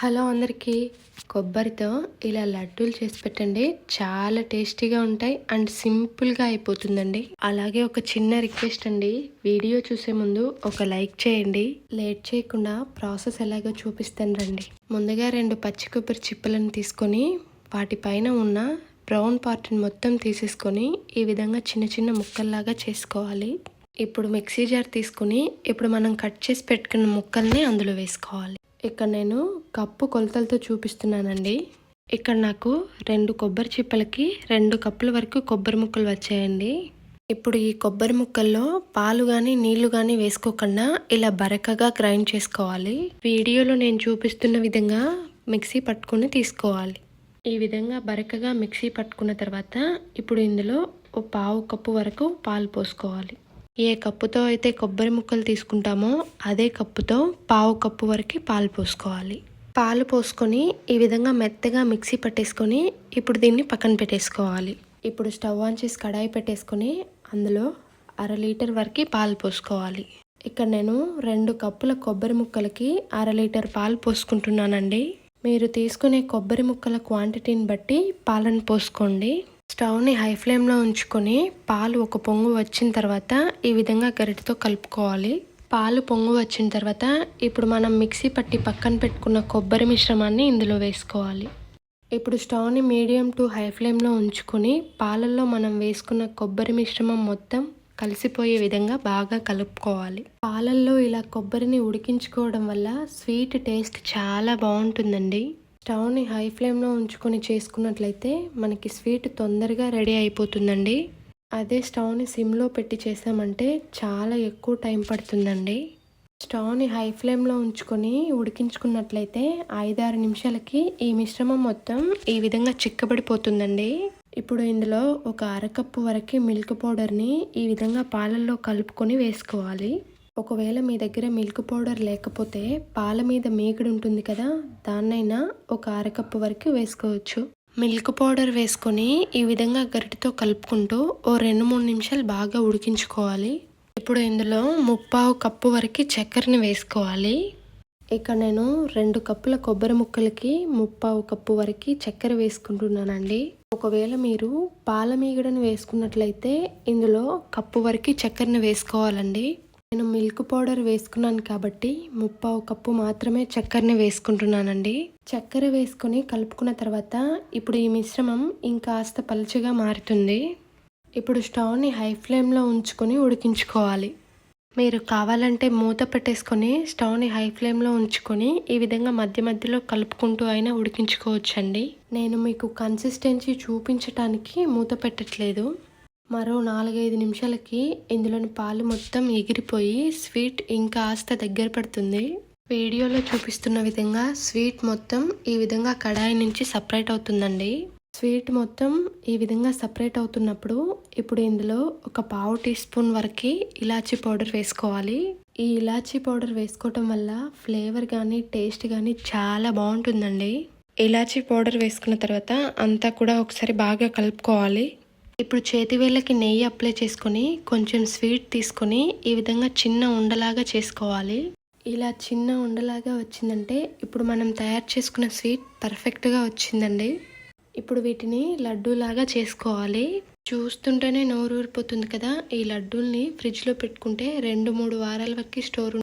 Hello అందరికీ. కొబ్బరితో ఇలా లడ్డూలు చేసి పెట్టండి. చాలా టేస్టీగా ఉంటాయి అండ్ సింపుల్గా అయిపోతుందండి. అలాగే ఒక చిన్న రిక్వెస్ట్ అండి. వీడియో చూసే ముందు ఒక లైక్ చేయండి. లేట్ చేయకుండా ప్రాసెస్ ఎలాగో చూపిస్తాను రండి. ముందుగా రెండు పచ్చి కొబ్బరి చిప్పలను తీసుకొని వాటిపైన ఉన్న బ్రౌన్ పార్ట్ని మొత్తం తీసేసుకొని ఈ విధంగా చిన్న చిన్న ముక్కల్లాగా చేసుకోవాలి. ఇప్పుడు మిక్సీ జార్ తీసుకుని ఇప్పుడు మనం కట్ చేసి పెట్టుకున్న ముక్కల్ని అందులో వేసుకోవాలి. ఇక్కడ నేను కప్పు కొలతలతో చూపిస్తున్నానండి. ఇక్కడ నాకు రెండు కొబ్బరి చిప్పలకి రెండు కప్పుల వరకు కొబ్బరి ముక్కలు వచ్చాయండి. ఇప్పుడు ఈ కొబ్బరి ముక్కల్లో పాలు కానీ నీళ్ళు కానీ వేసుకోకుండా ఇలా బరకగా గ్రైండ్ చేసుకోవాలి. వీడియోలో నేను చూపిస్తున్న విధంగా మిక్సీ పట్టుకుని తీసుకోవాలి. ఈ విధంగా బరకగా మిక్సీ పట్టుకున్న తర్వాత ఇప్పుడు ఇందులో ఓ పావు కప్పు వరకు పాలు పోసుకోవాలి. ఏ కప్పుతో అయితే కొబ్బరి ముక్కలు తీసుకుంటామో అదే కప్పుతో పావు కప్పు వరకు పాలు పోసుకోవాలి. పాలు పోసుకొని ఈ విధంగా మెత్తగా మిక్సీ పట్టేసుకొని ఇప్పుడు దీన్ని పక్కన పెట్టేసుకోవాలి. ఇప్పుడు స్టవ్ ఆన్ చేసి కడాయి పెట్టేసుకొని అందులో అర లీటర్ వరకు పాలు పోసుకోవాలి. ఇక్కడ నేను రెండు కప్పుల కొబ్బరి ముక్కలకి అర లీటర్ పాలు పోసుకుంటున్నానండి. మీరు తీసుకునే కొబ్బరి ముక్కల క్వాంటిటీని బట్టి పాలను పోసుకోండి. స్టవ్ని హై ఫ్లేమ్లో ఉంచుకొని పాలు ఒక పొంగు వచ్చిన తర్వాత ఈ విధంగా గరిటతో కలుపుకోవాలి. పాలు పొంగు వచ్చిన తర్వాత ఇప్పుడు మనం మిక్సీ పట్టి పక్కన పెట్టుకున్న కొబ్బరి మిశ్రమాన్ని ఇందులో వేసుకోవాలి. ఇప్పుడు స్టవ్ని మీడియం టు హై ఫ్లేమ్లో ఉంచుకొని పాలల్లో మనం వేసుకున్న కొబ్బరి మిశ్రమం మొత్తం కలిసిపోయే విధంగా బాగా కలుపుకోవాలి. పాలల్లో ఇలా కొబ్బరిని ఉడికించుకోవడం వల్ల స్వీట్ టేస్ట్ చాలా బాగుంటుందండి. స్టవ్ని హై ఫ్లేమ్లో ఉంచుకొని చేసుకున్నట్లయితే మనకి స్వీట్ తొందరగా రెడీ అయిపోతుందండి. అదే స్టవ్ని సిమ్లో పెట్టి చేసామంటే చాలా ఎక్కువ టైం పడుతుందండి. స్టవ్ని హై ఫ్లేమ్లో ఉంచుకొని ఉడికించుకున్నట్లయితే ఐదారు నిమిషాలకి ఈ మిశ్రమం మొత్తం ఈ విధంగా చిక్కబడిపోతుందండి. ఇప్పుడు ఇందులో ఒక అరకప్పు వరకు మిల్క్ పౌడర్ని ఈ విధంగా పాలల్లో కలుపుకొని వేసుకోవాలి. ఒకవేళ మీ దగ్గర మిల్క్ పౌడర్ లేకపోతే పాల మీద మేకడు ఉంటుంది కదా దాన్నైనా ఒక అరకప్పు వరకు వేసుకోవచ్చు. మిల్క్ పౌడర్ వేసుకొని ఈ విధంగా గరిటితో కలుపుకుంటూ ఓ రెండు మూడు నిమిషాలు బాగా ఉడికించుకోవాలి. ఇప్పుడు ఇందులో ముప్పావు కప్పు వరకు చక్కెరని వేసుకోవాలి. ఇక నేను రెండు కప్పుల కొబ్బరి ముక్కలకి ముప్పావు కప్పు వరకు చక్కెర వేసుకుంటున్నానండి. ఒకవేళ మీరు పాల మీగడను వేసుకున్నట్లయితే ఇందులో కప్పు వరకు చక్కెరని వేసుకోవాలండి. నేను మిల్క్ పౌడర్ వేసుకున్నాను కాబట్టి ముప్పావు కప్పు మాత్రమే చక్కెరని వేసుకుంటున్నానండి. చక్కెర వేసుకొని కలుపుకున్న తర్వాత ఇప్పుడు ఈ మిశ్రమం ఇంకాస్త పలుచగా మారుతుంది. ఇప్పుడు స్టవ్ని హై ఫ్లేమ్లో ఉంచుకొని ఉడికించుకోవాలి. మీరు కావాలంటే మూత పెట్టేసుకొని స్టవ్ని హై ఫ్లేమ్లో ఉంచుకొని ఈ విధంగా మధ్య మధ్యలో కలుపుకుంటూ అయినా ఉడికించుకోవచ్చండి. నేను మీకు కన్సిస్టెన్సీ చూపించటానికి మూత పెట్టట్లేదు. మరో నాలుగైదు నిమిషాలకి ఇందులోని పాలు మొత్తం ఎగిరిపోయి స్వీట్ ఇంకా ఆస్త దగ్గర పడుతుంది. వీడియోలో చూపిస్తున్న విధంగా స్వీట్ మొత్తం ఈ విధంగా కడాయి నుంచి సపరేట్ అవుతుందండి. స్వీట్ మొత్తం ఈ విధంగా సపరేట్ అవుతున్నప్పుడు ఇప్పుడు ఇందులో ఒక పావు టీ స్పూన్ వరకు ఇలాచీ పౌడర్ వేసుకోవాలి. ఈ ఇలాచీ పౌడర్ వేసుకోవటం వల్ల ఫ్లేవర్ కానీ టేస్ట్ కానీ చాలా బాగుంటుందండి. ఇలాచీ పౌడర్ వేసుకున్న తర్వాత అంతా కూడా ఒకసారి బాగా కలుపుకోవాలి. ఇప్పుడు చేతి వేళ్ళకి నెయ్యి అప్లై చేసుకొని కొంచెం స్వీట్ తీసుకొని ఈ విధంగా చిన్న ఉండలాగా చేసుకోవాలి. ఇలా చిన్న ఉండలాగా వచ్చిందంటే ఇప్పుడు మనం తయారు చేసుకున్న స్వీట్ పర్ఫెక్ట్గా వచ్చిందండి. ఇప్పుడు వీటిని లడ్డూలాగా చేసుకోవాలి. చూస్తుంటేనే నోరు ఊరిపోతుంది కదా ఈ లడ్డూల్ని ఫ్రిడ్జ్లో పెట్టుకుంటే రెండు మూడు వారాల వరకు స్టోర్